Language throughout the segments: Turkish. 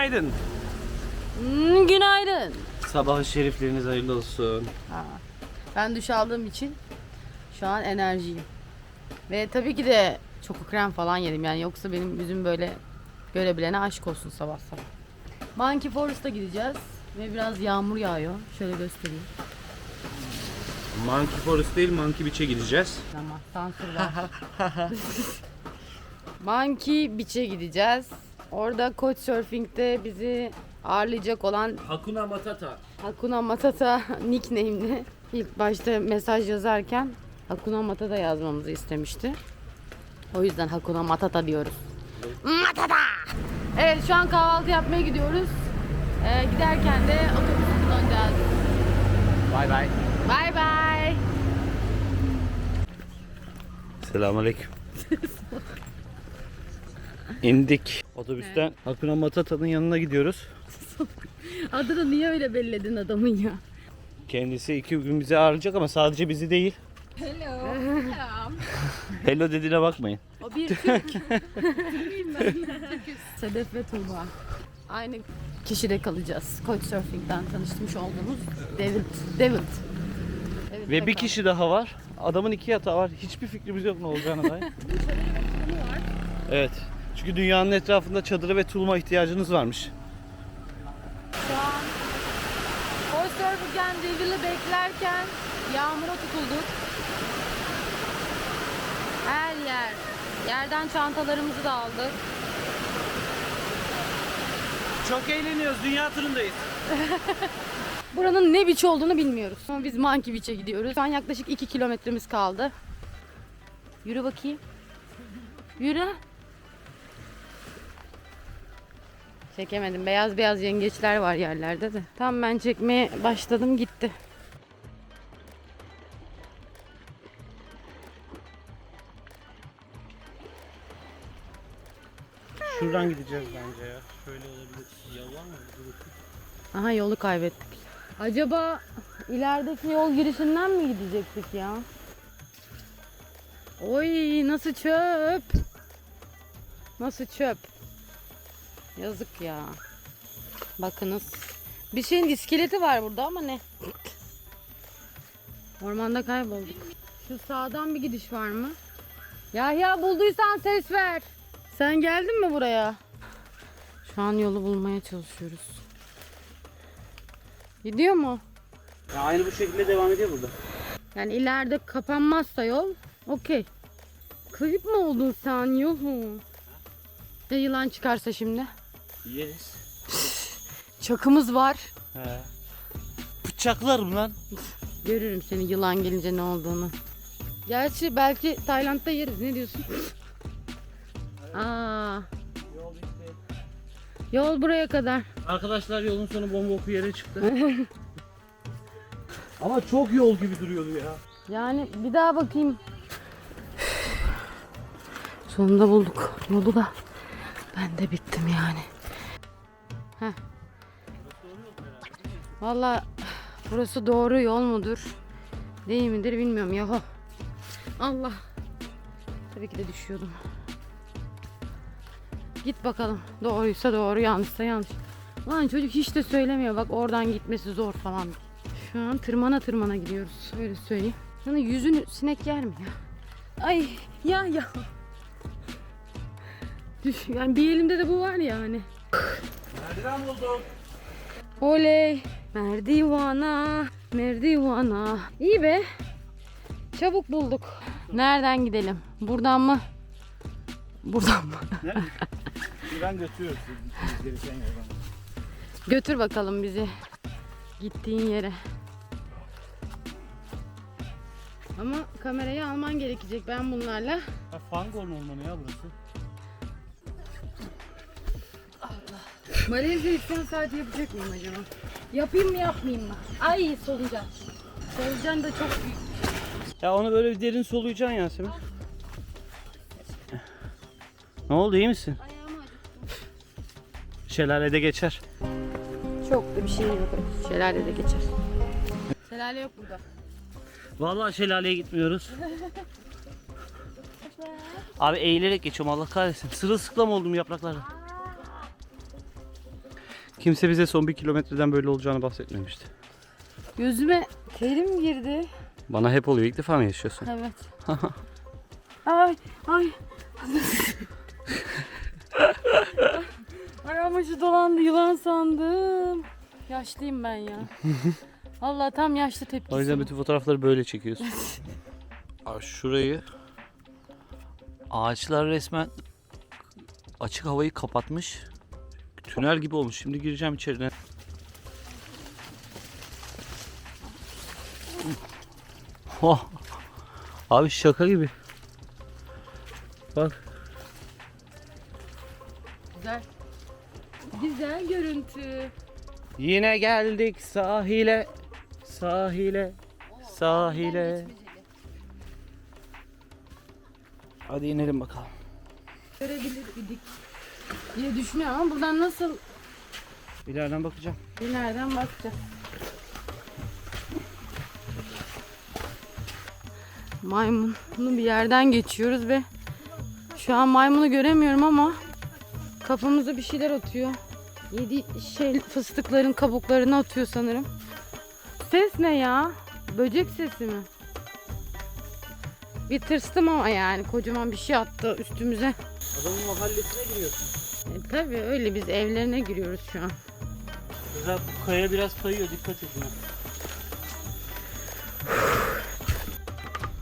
günaydın. Hmm, günaydın. Sabah şerifleriniz hayırlı olsun. Ha. Ben duş aldığım için şu an enerjiyim. Ve tabii ki de çoku krem falan yedim yani yoksa benim yüzüm böyle görebilene aşk olsun sabah sabah. Monkey Forest'a gideceğiz ve biraz yağmur yağıyor. Şöyle göstereyim. Monkey Forest değil Monkey Beach'e gideceğiz. Ama sansür var. Monkey Beach'e gideceğiz. Orada Couchsurfing'de bizi ağırlayacak olan Hakuna Matata. Hakuna Matata nickname'li ilk başta mesaj yazarken Hakuna Matata yazmamızı istemişti. O yüzden Hakuna Matata diyoruz. Matata! Evet şu an kahvaltı yapmaya gidiyoruz. Ee, giderken de otobüsü kullanacağız. Bay bay. Bay bay. Selamünaleyküm. İndik. Otobüsten Hakuna Matata'nın yanına gidiyoruz. Adını niye öyle belledin adamın ya? Kendisi iki gün bizi ağırlayacak ama sadece bizi değil. Hello. Hello dediğine bakmayın. O bir Türk. Sedef ve Tuğba. Aynı kişide kalacağız. Couchsurfing'den tanışmış olduğumuz David. David. Evet, Ve bir kişi daha var. Adamın iki yatağı var. Hiçbir fikrimiz yok ne olacağına dair. evet. Çünkü dünyanın etrafında çadıra ve tuluma ihtiyacınız varmış. Şu an Couchsurfing'den David'i beklerken yağmura tutulduk. Her yer. Yerden çantalarımızı da aldık. Çok eğleniyoruz. Dünya turundayız. Buranın ne biçi olduğunu bilmiyoruz. Ama biz Monkey Beach'e gidiyoruz. Şu an yaklaşık 2 kilometremiz kaldı. Yürü bakayım. Yürü. Çekemedim. Beyaz beyaz yengeçler var yerlerde de. Tam ben çekmeye başladım gitti. Şuradan gideceğiz bence ya. Şöyle olabilir. Yalan mı? Aha yolu kaybettik. Acaba ilerideki yol girişinden mi gidecektik ya? Oy nasıl çöp. Nasıl çöp. Yazık ya. Bakınız. Bir şeyin iskeleti var burada ama ne? Ormanda kaybolduk. Şu sağdan bir gidiş var mı? Yahya bulduysan ses ver. Sen geldin mi buraya? Şu an yolu bulmaya çalışıyoruz. Gidiyor mu? Ya aynı bu şekilde devam ediyor burada. Yani ileride kapanmazsa yol okey. Kayıp mı oldun sen yuhu? Ya yılan çıkarsa şimdi? Yes. Çakımız var. He. Bıçaklar mı lan? Görürüm seni yılan gelince ne olduğunu. Gerçi belki Tayland'da yeriz. Ne diyorsun? Aa, Yol bitti. yol buraya kadar. Arkadaşlar yolun sonu bomba oku yere çıktı. Ama çok yol gibi duruyordu ya. Yani bir daha bakayım. Sonunda bulduk yolu da. Ben de bittim yani. Valla burası doğru yol mudur? Değil midir bilmiyorum ya. Allah. Tabii ki de düşüyordum. Git bakalım. Doğruysa doğru, yanlışsa yanlış. Lan çocuk hiç de söylemiyor. Bak oradan gitmesi zor falan. Şu an tırmana tırmana gidiyoruz. Öyle söyleyeyim. Sana yüzünü sinek yer mi ya? Ay ya ya. Düş, yani bir elimde de bu var yani. Nereden buldum? Oley. Merdivana, merdivana. İyi be. Çabuk bulduk. Nereden gidelim? Buradan mı? Buradan mı? Şuradan götürüyoruz. Gereken yerden. Götür bakalım bizi. Gittiğin yere. Ama kamerayı alman gerekecek ben bunlarla. Ha, Fangorn ormanı ya burası. Malezya isyan saati yapacak mıyım acaba? Yapayım mı yapmayayım mı? Ay solucan. Solucan da çok büyük. Ya onu böyle bir derin soluyacaksın Yasemin. Ne oldu iyi misin? Ayağımı acıttım. Şelalede geçer. Çok da bir şey yok. Şelale de geçer. Şelale yok burada. Vallahi şelaleye gitmiyoruz. Abi eğilerek geçiyorum Allah kahretsin. Sırılsıklam oldum yapraklarda. Kimse bize son bir kilometreden böyle olacağını bahsetmemişti. Gözüme terim girdi. Bana hep oluyor. İlk defa mı yaşıyorsun? Evet. ay ay. ay ama şu dolandı yılan sandım. Yaşlıyım ben ya. Allah tam yaşlı tepkisi. O yüzden bütün fotoğrafları böyle çekiyorsun. Abi şurayı ağaçlar resmen açık havayı kapatmış. Tünel gibi olmuş. Şimdi gireceğim içerine. Oh. Abi şaka gibi. Bak. Güzel. Güzel görüntü. Yine geldik sahile. Sahile. Sahile. Hadi inelim bakalım. Görebilir idik diye düşünüyorum ama buradan nasıl İleriden bakacağım. bir nereden bakacağız. Maymunlu bir yerden geçiyoruz ve şu an maymunu göremiyorum ama kafamıza bir şeyler atıyor. Yedi şey fıstıkların kabuklarını atıyor sanırım. Ses ne ya? Böcek sesi mi? Bir tırstım ama yani kocaman bir şey attı üstümüze. Adamın mahallesine giriyorsun. Tabii öyle biz evlerine giriyoruz şu an. Güzel bu kaya biraz kayıyor dikkat edin.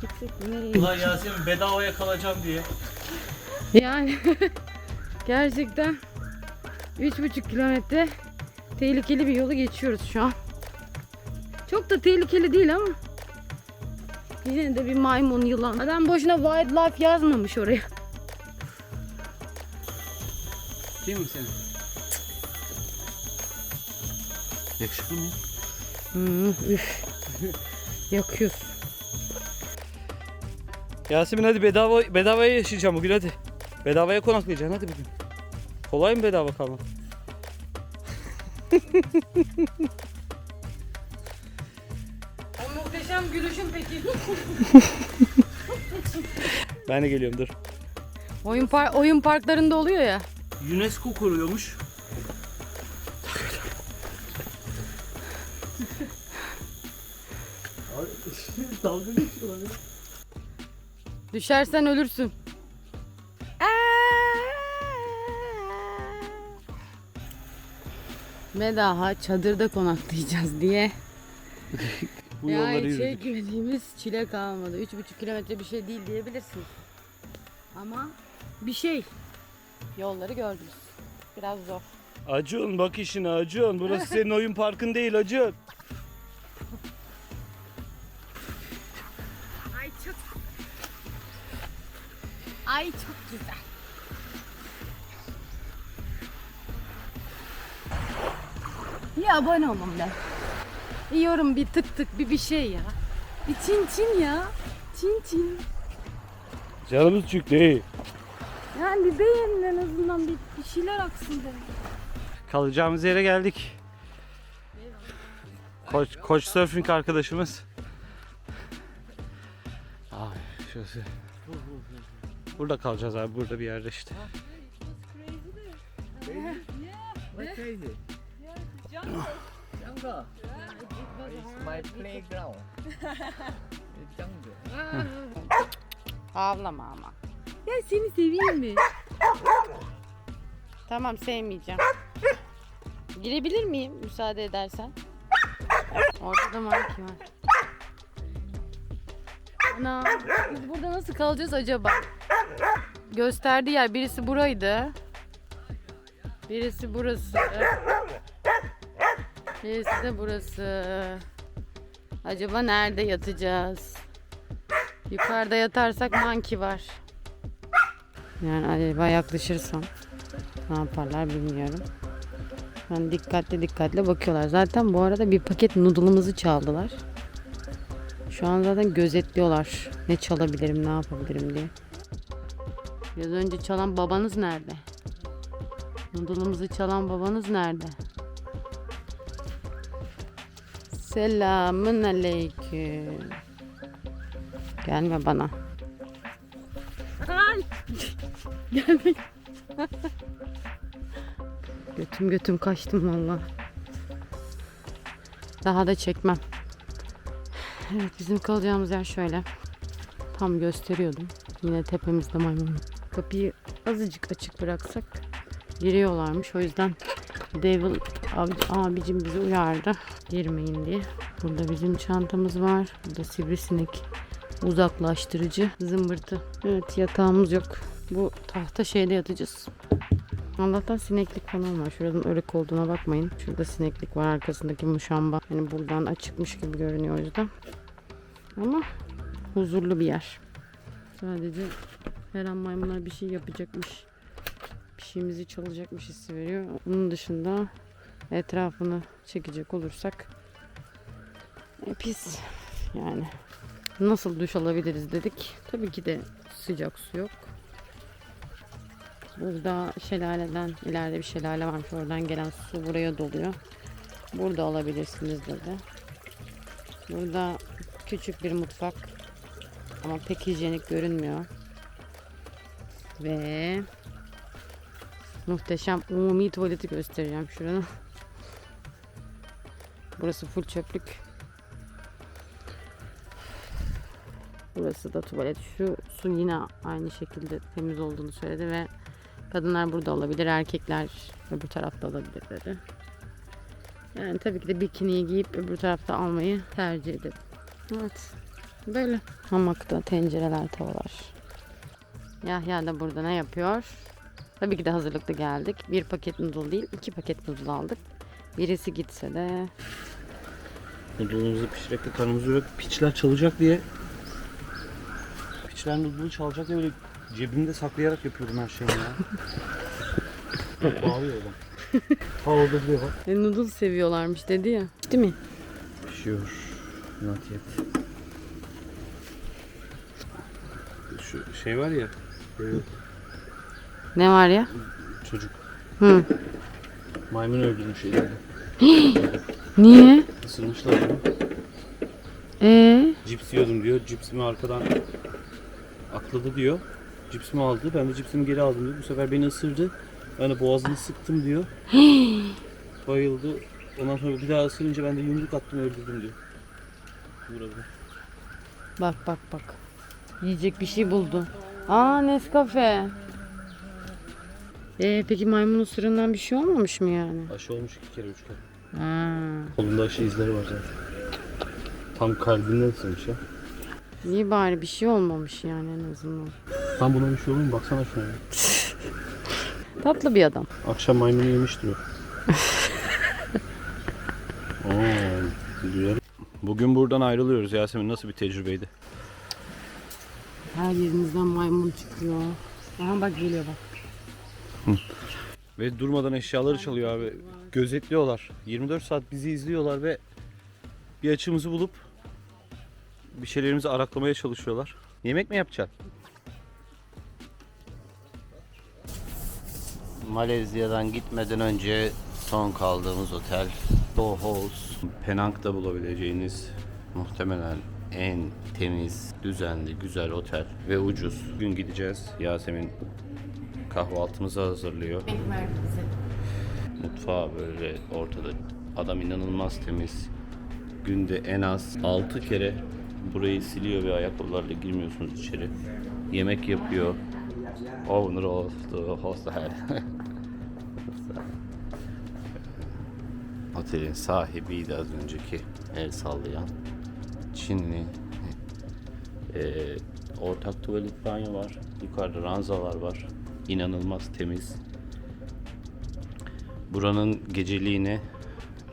Gitsek mi? nereye Ulan Yasemin bedavaya kalacağım diye. Yani gerçekten 3,5 kilometre tehlikeli bir yolu geçiyoruz şu an. Çok da tehlikeli değil ama yine de bir maymun yılan. Adam boşuna wildlife yazmamış oraya. Değil mi seni? Yakışıklı mı? Hmm, üf. Yakıyorsun. Yasemin hadi bedava bedavaya yaşayacağım bugün hadi. Bedavaya konaklayacaksın hadi bugün. Kolay mı bedava kalmak? O muhteşem gülüşün peki. Ben de geliyorum dur. Oyun, par oyun parklarında oluyor ya. UNESCO kuruyormuş. Dalga geçiyorlar Düşersen ölürsün. Ve daha çadırda konaklayacağız diye. Bu yolları yani yürüdük. çekmediğimiz çile kalmadı. 3,5 kilometre bir şey değil diyebilirsin. Ama bir şey. Yolları gördünüz. Biraz zor. Acun bak işine Acun. Burası senin oyun parkın değil Acun. Ay çok Ay çok güzel. Bir abone olun be. Bir yorum, bir tık tık, bir bir şey ya. Bir çin çin ya. Çin çin. Canımız çıktı. Yani bir beğenin en azından bir, bir şeyler aksın de. Kalacağımız yere geldik. Koç, koç surfing arkadaşımız. Ay şurası. Burada kalacağız abi burada bir yerde işte. Jungle. It's my playground. It's jungle. Ağlama ama. Ya seni seveyim mi? tamam sevmeyeceğim. Girebilir miyim müsaade edersen? Ortada monkey var. Ana biz burada nasıl kalacağız acaba? Gösterdiği yer birisi buraydı. Birisi burası. Birisi de burası. Acaba nerede yatacağız? Yukarıda yatarsak monkey var. Yani acaba yaklaşırsam ne yaparlar bilmiyorum. Yani dikkatli dikkatli bakıyorlar. Zaten bu arada bir paket noodle'ımızı çaldılar. Şu an zaten gözetliyorlar. Ne çalabilirim, ne yapabilirim diye. Biraz önce çalan babanız nerede? Noodle'ımızı çalan babanız nerede? Selamün aleyküm. Gelme bana. Ay! Gelme. Götüm götüm kaçtım valla. Daha da çekmem. Evet bizim kalacağımız yer şöyle. Tam gösteriyordum. Yine tepemizde maymun. Kapıyı azıcık açık bıraksak giriyorlarmış. O yüzden Devil abi, abicim bizi uyardı. Girmeyin diye. Burada bizim çantamız var. Burada sivrisinek uzaklaştırıcı zımbırtı. Evet yatağımız yok. Bu tahta şeyde yatacağız. Allah'tan sineklik falan var. Şuradan örek olduğuna bakmayın. Şurada sineklik var arkasındaki muşamba. Yani buradan açıkmış gibi görünüyor o yüzden. Ama huzurlu bir yer. Sadece her an maymunlar bir şey yapacakmış. Bir şeyimizi çalacakmış hissi veriyor. Onun dışında etrafını çekecek olursak e, pis yani. Nasıl duş alabiliriz dedik. Tabii ki de sıcak su yok. Burada şelaleden ileride bir şelale varmış. Oradan gelen su buraya doluyor. Burada alabilirsiniz dedi. Burada küçük bir mutfak. Ama pek hijyenik görünmüyor. Ve muhteşem umumi tuvaleti göstereceğim şuranın. Burası full çöplük. Burası da tuvalet. Şu su yine aynı şekilde temiz olduğunu söyledi ve kadınlar burada olabilir, erkekler öbür tarafta olabilir dedi. Yani tabii ki de bikiniyi giyip öbür tarafta almayı tercih ederim. Evet. Böyle. Hamakta tencereler, tavalar. Yahya da burada ne yapıyor? Tabii ki de hazırlıklı geldik. Bir paket noodle değil, iki paket noodle aldık. Birisi gitse de Noodle'ımızı pişirerek de karnımızı yok. Piçler çalacak diye. Piçler noodle'ı çalacak diye böyle cebimde saklayarak yapıyordum her şeyi ya. Ağlıyor adam. Ha orada duruyor bak. e, noodle seviyorlarmış dedi ya. Değil mi? Pişiyor. Not yet. Şu şey var ya. böyle Ne var ya? çocuk. Hı. Maymun öldürmüş elinde. Niye? Isırmışlar onu. Ee, Cips yiyordum diyor. Cipsimi arkadan atladı diyor. Cipsimi aldı. Ben de cipsimi geri aldım diyor. Bu sefer beni ısırdı. Ben de boğazını sıktım diyor. Bayıldı. Ondan sonra bir daha ısırınca ben de yumruk attım öldürdüm diyor. Burada. bak bak bak. Yiyecek bir şey buldu. Aa Nescafe. Ee, peki maymun ısırığından bir şey olmamış mı yani? Aşı olmuş iki kere üç kere. Ha. Kolunda aşı izleri var zaten. Tam kalbinden ısırmış ya. İyi bari bir şey olmamış yani en azından. Tam buna bir şey olur mu? Baksana şuna ya. Tatlı bir adam. Akşam maymunu yemiştir o. Oo. Bugün buradan ayrılıyoruz Yasemin. Nasıl bir tecrübeydi? Her yerinizden maymun çıkıyor. Aha bak geliyor bak. Ve durmadan eşyaları çalıyor abi. Gözetliyorlar. 24 saat bizi izliyorlar ve bir açımızı bulup bir şeylerimizi araklamaya çalışıyorlar. Yemek mi yapacaksın? Malezya'dan gitmeden önce son kaldığımız otel Dohos. Penang'da bulabileceğiniz muhtemelen en temiz, düzenli, güzel otel ve ucuz. Bugün gideceğiz. Yasemin kahvaltımızı hazırlıyor. Mutfağı böyle ortada. Adam inanılmaz temiz. Günde en az 6 kere burayı siliyor ve ayakkabılarla girmiyorsunuz içeri. Yemek yapıyor. Owner of the hostel. Otelin sahibiydi az önceki el sallayan. Çinli. Ee, ortak tuvalet banyo var. Yukarıda ranzalar var. İnanılmaz temiz. Buranın geceliğine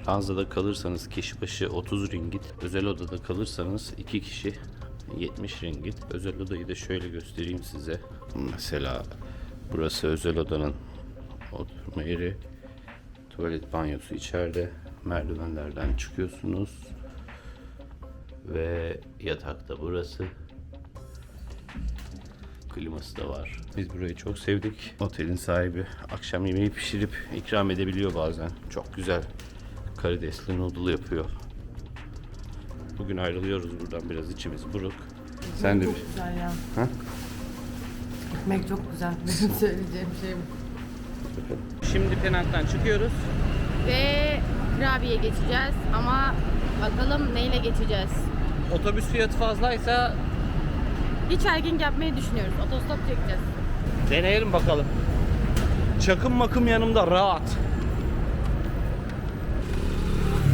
ranzada kalırsanız kişi başı 30 ringgit, özel odada kalırsanız 2 kişi 70 ringgit. Özel odayı da şöyle göstereyim size. Mesela burası özel odanın oturma yeri. Tuvalet banyosu içeride. Merdivenlerden çıkıyorsunuz. Ve yatak da burası. Kliması da var. Biz burayı çok sevdik. Otelin sahibi akşam yemeği pişirip ikram edebiliyor bazen. Çok güzel karidesli noodle yapıyor. Bugün ayrılıyoruz buradan biraz içimiz buruk. Sen de bir... güzel ya. Ha? Ekmek çok güzel. Benim söyleyeceğim şey bu. Şimdi Penang'dan çıkıyoruz. Ve Krabi'ye geçeceğiz ama bakalım neyle geçeceğiz. Otobüs fiyatı fazlaysa Hitchhiking yapmayı düşünüyoruz. Otostop çekeceğiz. deneyelim bakalım. Çakım makım yanımda rahat.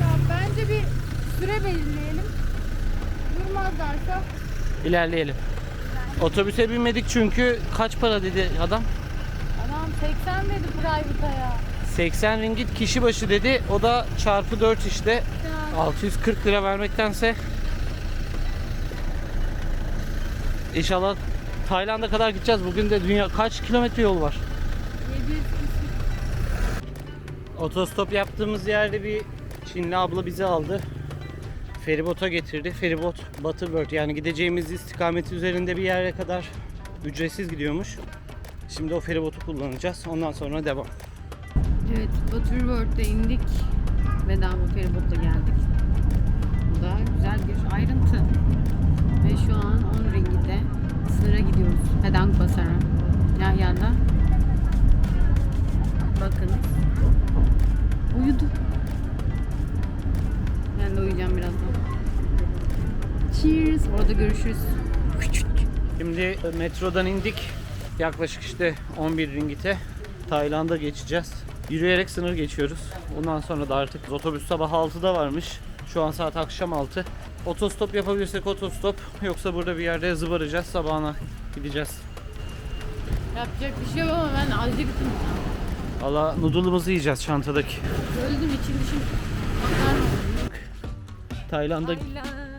Ya bence bir süre belirleyelim. Durmazlarsa İlerleyelim. Otobüse binmedik çünkü kaç para dedi adam? adam 80 dedi private'a ya. 80 ringgit kişi başı dedi. O da çarpı 4 işte. 640 lira vermektense İnşallah Tayland'a kadar gideceğiz. Bugün de dünya kaç kilometre yol var? 700 kişi. Otostop yaptığımız yerde bir Çinli abla bizi aldı. Feribota getirdi. Feribot Butterbird yani gideceğimiz istikameti üzerinde bir yere kadar ücretsiz gidiyormuş. Şimdi o feribotu kullanacağız. Ondan sonra devam. Evet, Butterworth'te indik. Bedava feribotla geldik. Bu da güzel bir ayrıntı. Ve şu an 10 ringgite sınıra gidiyoruz. Pedang Basar'a. Yahya'da. Bakın. Uyudu. Ben de uyuyacağım birazdan. Cheers. Orada görüşürüz. Şimdi metrodan indik. Yaklaşık işte 11 ringite Tayland'a geçeceğiz. Yürüyerek sınır geçiyoruz. Ondan sonra da artık otobüs sabah 6'da varmış. Şu an saat akşam 6. Otostop yapabilirsek otostop. Yoksa burada bir yerde zıbaracağız. Sabahına gideceğiz. Yapacak bir şey yok ama ben acıktım. Valla noodle'ımızı yiyeceğiz çantadaki. Öldüm içim oldu. Tayland'a Tayland.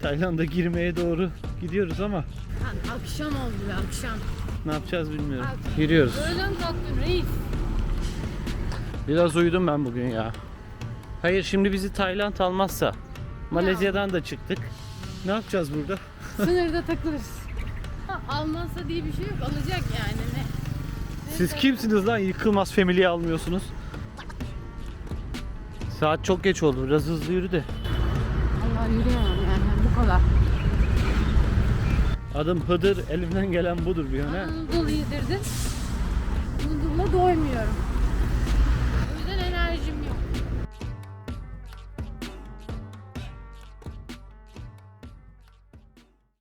Tayland'a girmeye doğru gidiyoruz ama Lan akşam oldu be akşam. ne yapacağız bilmiyorum. Bak. Yürüyoruz. Öğlen kalktım reis. Biraz uyudum ben bugün ya. Hayır şimdi bizi Tayland almazsa Malezya'dan da çıktık. Ne yapacağız burada? Sınırda takılırız. Ha, almazsa diye bir şey yok. Alacak yani. Ne? Siz kimsiniz lan yıkılmaz family'yi almıyorsunuz? Saat çok geç oldu. Biraz hızlı yürü de. Allah yürüyemem yani kadar. Adım Hıdır, elimden gelen budur bir yana. Noodle yedirdim. Noodle'la doymuyorum.